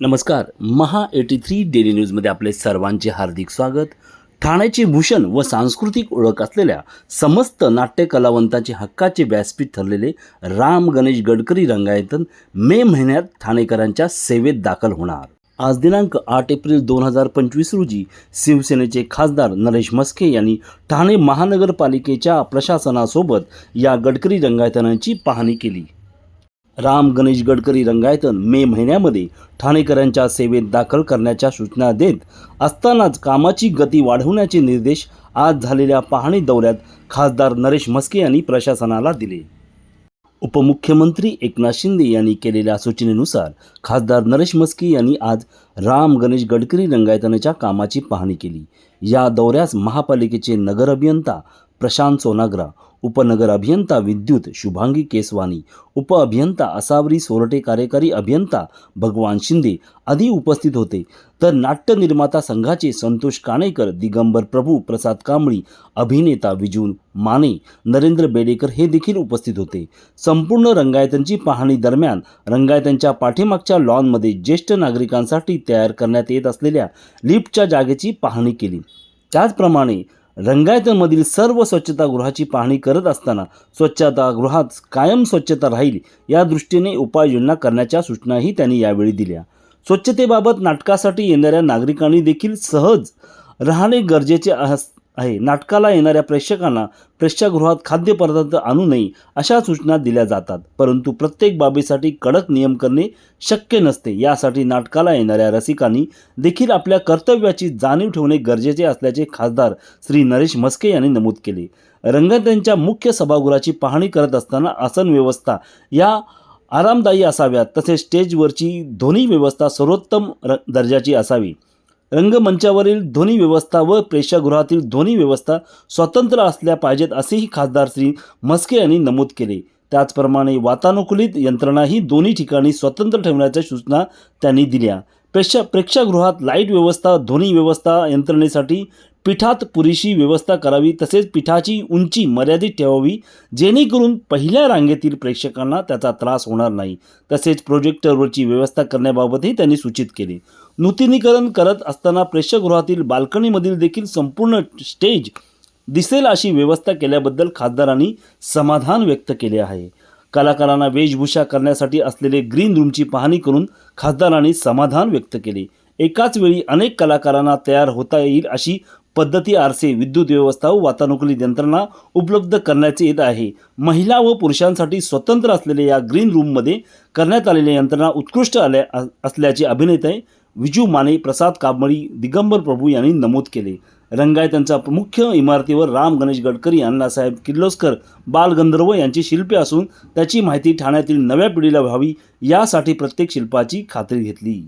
नमस्कार. महा eighty three daily न्यूजमध्ये आपले सर्वांचे हार्दिक स्वागत. ठाण्याचे भूषण व सांस्कृतिक ओळख असलेल्या समस्त नाट्य कलावंतांचे हक्काचे व्यासपीठ ठरलेले राम गणेश गडकरी रंगायतन मे महिन्यात ठाणेकरांच्या सेवेत दाखल होणार. आज दिनांक आठ एप्रिल दोन हजार पंचवीस रोजी शिवसेनेचे खासदार नरेश मस्के यांनी ठाणे महानगरपालिकेच्या प्रशासनासोबत या गडकरी रंगायतनांची पाहणी केली. राम गणेश गडकरी रंगायतन मे महिन्यामध्ये ठाणेकरांच्या सेवेत दाखल करण्याच्या सूचना देत असतानाच कामाची गती वाढवण्याचे निर्देश आज झालेल्या पाहणी दौऱ्यात खासदार नरेश म्हस्के यांनी प्रशासनाला दिले. उपमुख्यमंत्री एकनाथ शिंदे यांनी केलेल्या सूचनेनुसार खासदार नरेश मस्के यांनी आज राम गणेश गडकरी रंगायतनाच्या कामाची पाहणी केली. या दौऱ्यास महापालिकेचे नगर अभियंता प्रशांत सोनाग्रा उपनगर अभियंता विद्युत शुभांगी केसवानी उपअभियंता असावरी सोरटे कार्यकारी अभियंता भगवान शिंदे आदी उपस्थित होते. तर नाट्य निर्माता संघाचे संतोष काणेकर दिगंबर प्रभू प्रसाद कांबळी अभिनेता विजू माने नरेंद्र बेडेकर हे देखील उपस्थित होते. संपूर्ण रंगायतांची पाहणी दरम्यान रंगायतांच्या पाठीमागच्या लॉनमध्ये ज्येष्ठ नागरिकांसाठी तयार करण्यात येत असलेल्या लिफ्टच्या जागेची पाहणी केली. त्याचप्रमाणे रंगायतमधील सर्व स्वच्छतागृहाची पाहणी करत असताना स्वच्छतागृहात कायम स्वच्छता राहील या दृष्टीने उपाययोजना करण्याच्या सूचनाही त्यांनी यावेळी दिल्या. स्वच्छतेबाबत नाटकासाठी येणाऱ्या नागरिकांनी देखील सहज राहणे गरजेचे अस- आहे. नाटकाला येणाऱ्या प्रेक्षकांना प्रेक्षागृहात खाद्यपदार्थ आणू नये अशा सूचना दिल्या जातात. परंतु प्रत्येक बाबीसाठी कडक नियम करणे शक्य नसते. यासाठी नाटकाला येणाऱ्या रसिकांनी देखील आपल्या कर्तव्याची जाणीव ठेवणे गरजेचे असल्याचे खासदार श्री नरेश म्हस्के यांनी नमूद केले. रंगत्यांच्या मुख्य सभागृहाची पाहणी करत असताना आसन व्यवस्था या आरामदायी असाव्यात. तसेच स्टेजवरची ध्वनी व्यवस्था सर्वोत्तम र दर्जाची असावी. रंगमंचावरील ध्वनी व्यवस्था व प्रेक्षागृहातील ध्वनी व्यवस्था स्वतंत्र असल्या पाहिजेत असेही खासदार श्री म्हस्के यांनी नमूद केले. त्याचप्रमाणे वातानुकूलित यंत्रणाही दोन्ही ठिकाणी स्वतंत्र ठेवण्याच्या सूचना त्यांनी दिल्या. प्रेक्षा प्रेक्षागृहात लाइट व्यवस्था ध्वनी व्यवस्था यंत्रणेसाठी पीठात पुरेशी व्यवस्था करावी तसेच पीठाची उंची मर्यादित ठेवावी जेणेकरून पहिल्या रांगेतील प्रेक्षकांना त्याचा त्रास होणार नाही. तसेच प्रोजेक्टरवरची व्यवस्था करण्याबाबतही त्यांनी सूचित केले. नूतनीकरण करत असताना प्रेक्षकगृहातील बाल्कनीमधील देखील संपूर्ण स्टेज दिसेल अशी व्यवस्था केल्याबद्दल खासदारांनी समाधान व्यक्त केले आहे. कलाकारांना वेशभूषा करण्यासाठी असलेले ग्रीन रूमची पाहणी करून खासदारांनी समाधान व्यक्त केले. एकाच वेळी अनेक कलाकारांना तयार होता येईल अशी पद्धती आरसे विद्युत व्यवस्था व वातानुकूलित यंत्रणा उपलब्ध करण्यात येत आहे. महिला व पुरुषांसाठी स्वतंत्र असलेल्या या ग्रीन रूममध्ये करण्यात आलेल्या यंत्रणा उत्कृष्ट आल्या असल्याचे अभिनेते विजू माने प्रसाद कांबळी दिगंबर प्रभू यांनी नमूद केले. रंगायतांच्या मुख्य इमारतीवर राम गणेश गडकरी अण्णासाहेब किर्लोस्कर बालगंधर्व यांची शिल्पे असून त्याची माहिती ठाण्यातील नव्या पिढीला व्हावी यासाठी प्रत्येक शिल्पाची खात्री घेतली.